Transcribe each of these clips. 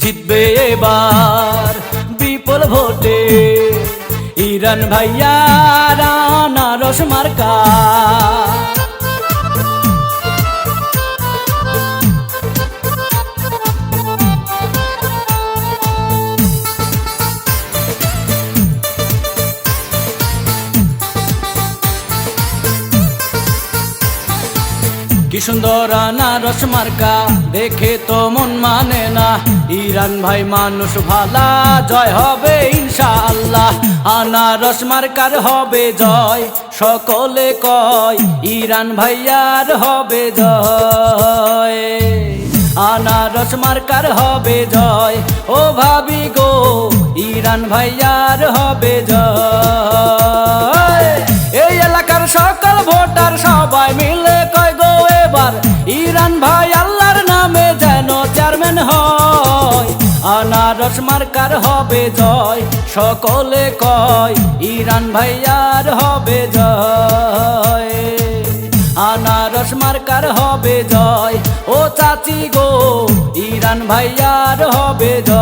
জিতবে এবার বিপুল ভোটে। ইরান ভাইয়া আনারস মার্কা। কি সুন্দর আনারস মার্কা, দেখে তো মন মানে না। ইরান ভাই, মানুষ ভালা, জয় হবে ইনশাআল্লাহ। আনারস মার্কার হবে জয়, সকলে কয়, ইরান ভাইয়ার হবে জয়। আনারস মার্কার হবে জয়, ও ভাবি গো, ইরান ভাইয়ার হবে জয়। এই এলাকার সকল ভোটার সবাই মিলে আনারস মার্কার হবে জয়, সকলে কয়, ইরান ভাইয়ার হবে জয়। আনারস মার্কার হবে জয়, ও চাচি গো, ইরান ভাইয়ার হবে জয়।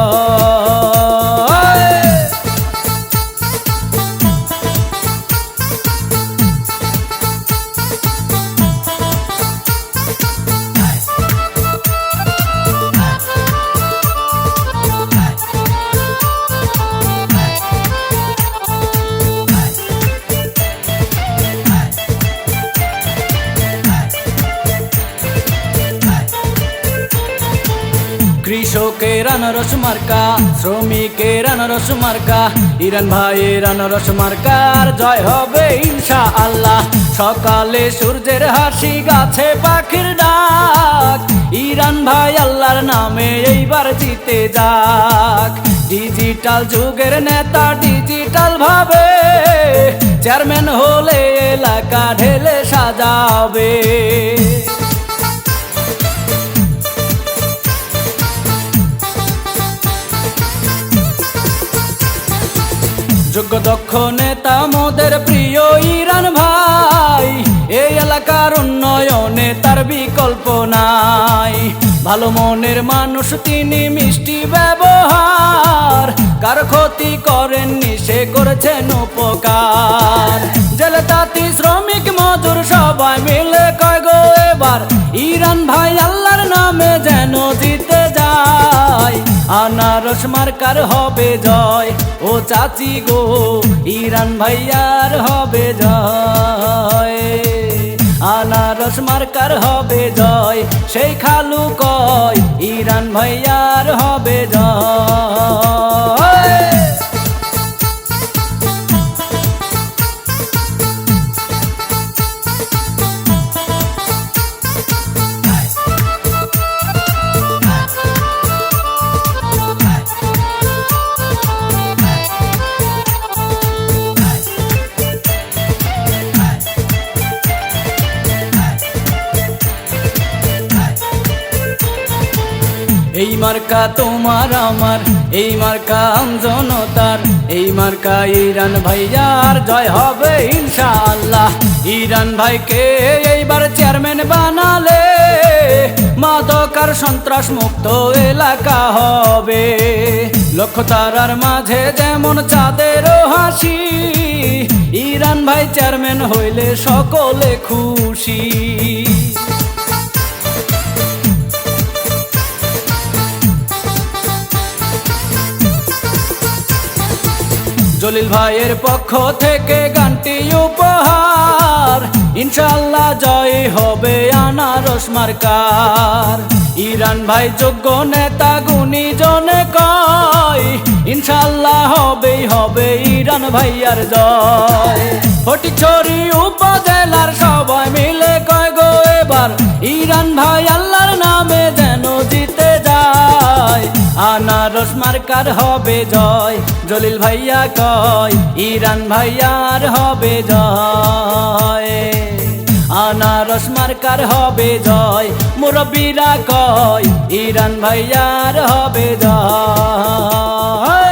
কৃষকের আনারস মার্কা, শ্রমিকের আনারস মার্কা, ইরান ভাইয়ের আনারস মার্কার জয় হবে ইনশা আল্লাহ সকালে সূর্যের হাসি, গাছে পাখির ডাক। ইরান ভাই আল্লাহর নামে এইবার জিতে যাক। ডিজিটাল যুগের নেতা ডিজিটাল ভাবে, চেয়ারম্যান হলে এলাকা ঢেলে সাজাবে। যোগ্য দক্ষ নেতা মোদের প্রিয় ইরান ভাই। এই এলাকার উন্নয়নে তার বিকল্প নাই। ভালো মনের মানুষ তিনি মিষ্টি ব্যবহার। কার ক্ষতি করেননি সে করেছেন উপকার। জেলে তাঁতি শ্রমিক, মজুর সবাই মিলে কয় গো এবার, ইরান ভাই আল্লাহর নামে যেন জিতে যায়। আনারস মার্কার হবে জয়। ও চাচি গো, ইরান ভাইয়ার হবে জয়। আনারস মার্কার হবে জয়, সেই খালু কয়, ইরান ভাইয়ার হবে জয়। এই মার্কা তোমার আমার, এই মার্কা জনতার এই মার্কা ইরান ভাইয়ার। জয় হবে ইনশাআল্লাহ। ইরান ভাইকে এইবার চেয়ারম্যান বানালে, মাদকার সন্ত্রাস মুক্ত এলাকা হবে। লক্ষ্য তারার মাঝে যেমন চাঁদেরও হাসি, ইরান ভাই চেয়ারম্যান হইলে সকলে খুশি। জলিল ভাইয়ের পক্ষ থেকে গানটি উপহার। ইনশাল্লাহ জয় হবে আনারস মার্কার। ইরান ভাই যোগ্য নেতা গুণী জনে কয় ইনশাল্লাহ হবেই হবে ইরান ভাইয়ার জয়। ফটিছড়ি উপজেলার সবাই আনারস মার্কার হবে জয়, জলিল ভাইয়া কয়, ইরান ভাইয়ার হবে জয়। আনারস মার্কার হবে জয়, মুরব্বীরা কয়, ইরান ভাইয়ার হবে জয়।